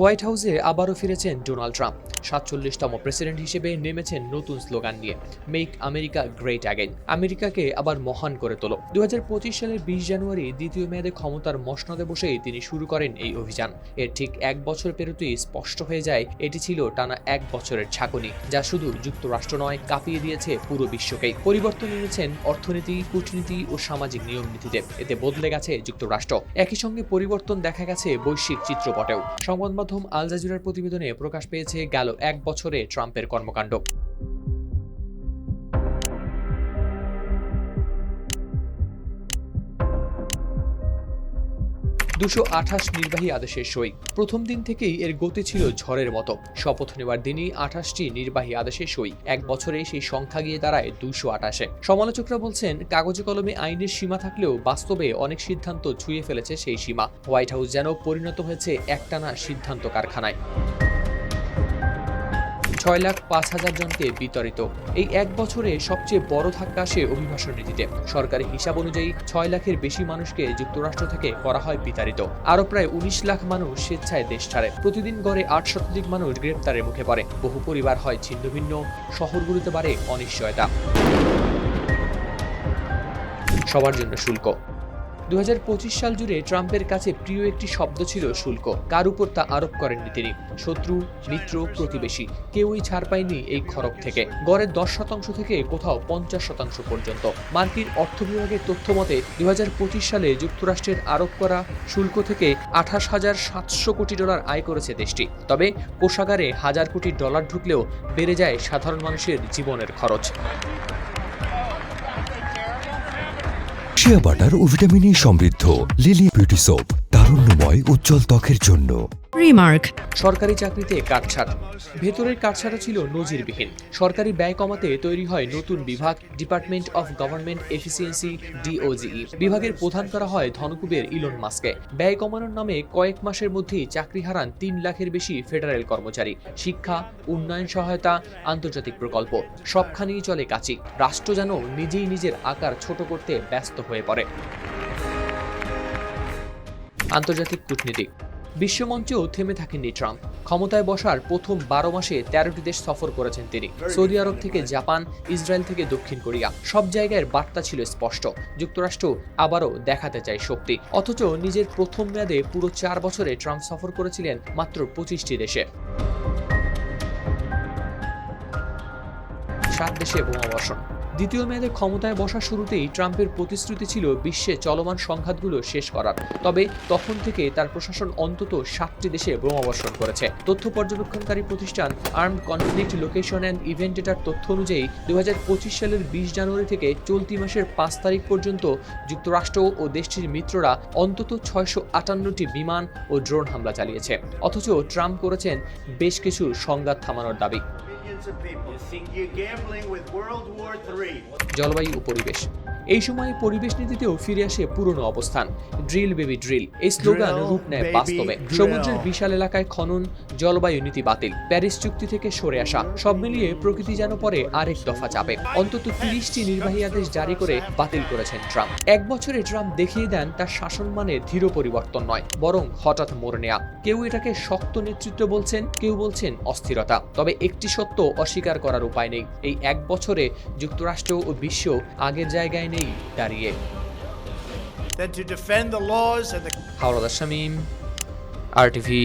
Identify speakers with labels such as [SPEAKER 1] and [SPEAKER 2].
[SPEAKER 1] White হাউসে আবারও ফিরেছেন ডোনাল্ড ট্রাম্প। সাতচল্লিশতম প্রেসিডেন্ট হিসেবে নেমেছেন নতুন স্লোগান নিয়ে, মেক আমেরিকা গ্রেট অ্যাগেন আমেরিকাকে আবার মহান করে তোলো। দু হাজার পঁচিশ সালের বিশ জানুয়ারি দ্বিতীয় মেয়াদে ক্ষমতার মসনদে বসেই তিনি শুরু করেন এই অভিযান। এর ঠিক এক বছর পেরোতেই স্পষ্ট হয়ে যায়, এটি ছিল টানা এক বছরের ঝাঁকুনি যা শুধু যুক্তরাষ্ট্র নয়, কাঁপিয়ে দিয়েছে পুরো বিশ্বকেই। পরিবর্তন এনেছেন অর্থনীতি, কূটনীতি ও সামাজিক নিয়ম নীতিতে এতে বদলে গেছে যুক্তরাষ্ট্র। একই সঙ্গে পরিবর্তন দেখা গেছে বৈশ্বিক চিত্রপটেও। সংবাদ মাধ্যম আল জাজিরার প্রতিবেদনে প্রকাশ পেয়েছে গেল এক বছরে ট্রাম্পের কর্মকাণ্ড। দুশো আঠাশ নির্বাহী আদেশের সই। প্রথম দিন থেকেই এর গতি ছিল ঝড়ের মতো। শপথ নেওয়ার দিনই আঠাশটি নির্বাহী আদেশের সই। এক বছরে সেই সংখ্যা গিয়ে দাঁড়ায় দুশো আঠাশে। সমালোচকরা বলছেন, কাগজে কলমে আইনের সীমা থাকলেও বাস্তবে অনেক সিদ্ধান্ত ছুঁয়ে ফেলেছে সেই সীমা। হোয়াইট হাউস যেন পরিণত হয়েছে একটানা সিদ্ধান্ত কারখানায়। ছয় লাখ পাঁচ হাজার জনকে বিতরিত এই এক বছরে সবচেয়ে বড় ধাক্কা আসে অভিবাসন নীতিতে। সরকারি হিসাব অনুযায়ী ছয় লাখের বেশি মানুষকে যুক্তরাষ্ট্র থেকে করা হয় বিতাড়িত। আরও প্রায় উনিশ লাখ মানুষ স্বেচ্ছায় দেশ ছাড়ে। প্রতিদিন গড়ে আট শতাধিক মানুষ গ্রেপ্তারের মুখে পড়ে। বহু পরিবার হয় ছিন্ন ভিন্ন, শহরগুলিতে বাড়ে অনিশ্চয়তা। সবার জন্য শুল্ক। দু হাজার পঁচিশ সাল জুড়ে ট্রাম্পের কাছে প্রিয় একটি শব্দ ছিল শুল্ক। কার উপর তা আরোপ করেননি তিনি? শত্রু, মিত্র, প্রতিবেশী। কেউই ছাড় পায়নি এই খরক থেকে। গড়ে দশ শতাংশ থেকে কোথাও পঞ্চাশ শতাংশ পর্যন্ত। মার্কিন অর্থ বিভাগের তথ্য মতে দু সালে যুক্তরাষ্ট্রের আরোপ করা শুল্ক থেকে আঠাশ হাজার সাতশো কোটি ডলার আয় করেছে দেশটি। তবে কোষাগারে হাজার কোটি ডলার ঢুকলেও বেড়ে যায় সাধারণ মানুষের জীবনের খরচ।
[SPEAKER 2] শিয়া বাটার ও ভিটামিন ই সমৃদ্ধ লিলি বিউটি সোপ। তারুণ্যময় উজ্জ্বল ত্বকের জন্য।
[SPEAKER 3] Remark.
[SPEAKER 1] সরকারি চাকরিতে কাটছাট। ভেতরের কাটছাটা ছিল নজিরবিহীন। সরকারি ব্যয় কমাতে তৈরি হয় নতুন বিভাগ department of government efficiency DOGE বিভাগের প্রধান করা হয় ধনকুবের ইলন মাস্কে ব্যয় কমানোর নামে কয়েক মাসের মধ্যেই চাকরি হারান তিন লাখের বেশি ফেডারেল কর্মচারী। শিক্ষা উন্নয়ন সহায়তা আন্তর্জাতিক প্রকল্প। সবখানেই চলে কাচি। রাষ্ট্র যেন নিজেই নিজের আকার ছোট করতে ব্যস্ত হয়ে পড়ে। আন্তর্জাতিক কূটনীতি বিশ্বমঞ্চেও থেমে থাকেননি ট্রাম্প। ক্ষমতায় বসার প্রথম বারো মাসে তেরোটি দেশ সফর করেছেন তিনি। সৌদি আরব থেকে জাপান ইসরায়েল থেকে দক্ষিণ কোরিয়া। সব জায়গায় বার্তা ছিল স্পষ্ট। যুক্তরাষ্ট্র আবারও দেখাতে চায় শক্তি। অথচ নিজের প্রথম মেয়াদে পুরো চার বছরে ট্রাম্প সফর করেছিলেন মাত্র পঁচিশটি দেশে। সাত দেশে বোমাবর্ষণ। দ্বিতীয় মেয়াদে ক্ষমতায় বসা শুরুতেই ট্রাম্পের প্রতিশ্রুতি ছিল বিশ্বে চলমান সংঘাতগুলো শেষ করার। তবে তখন থেকে তার প্রশাসন অন্তত সাতটি দেশে বোমাবর্ষণ করেছে। তথ্য পর্যবেক্ষণকারী প্রতিষ্ঠান armed conflict location and event ডেটার তথ্য অনুযায়ী দু হাজার পঁচিশ সালের বিশ জানুয়ারি থেকে চলতি মাসের পাঁচ তারিখ পর্যন্ত যুক্তরাষ্ট্র ও দেশটির মিত্ররা অন্তত ছয়শো আটান্নটি বিমান ও ড্রোন হামলা চালিয়েছে। অথচ ট্রাম্প করেছেন বেশ কিছু সংঘাত থামানোর দাবি। জলবায়ু ও পরিবেশ। এই সময় পরিবেশ নীতিতেও ফিরে আসে পুরনো অবস্থান। Drill baby drill. এই স্লোগান রূপ নেয় বাস্তবে। সমুদ্রের বিশাল এলাকায় খনন জলবায়ু নীতি বাতিল। প্যারিস চুক্তি থেকে সরে আসা। সব মিলিয়ে প্রকৃতি যেন পরে আরেক দফা চাপে। অন্তত তিরিশটি নির্বাহী আদেশ জারি করে বাতিল করেছেন ট্রাম্প। এক বছরে ট্রাম্প দেখিয়ে দেন তার শাসন মানে ধীর পরিবর্তন নয় বরং হঠাৎ মোড় নেয়া। কেউ এটাকে শক্ত নেতৃত্ব বলছেন কেউ বলছেন অস্থিরতা। তবে একটি সত্য অস্বীকার করার উপায় নেই। এই এক বছরে যুক্তরাষ্ট্র ও বিশ্ব আগের জায়গায় নেই দাঁড়িয়ে। হাওড়া শামীম আর টিভি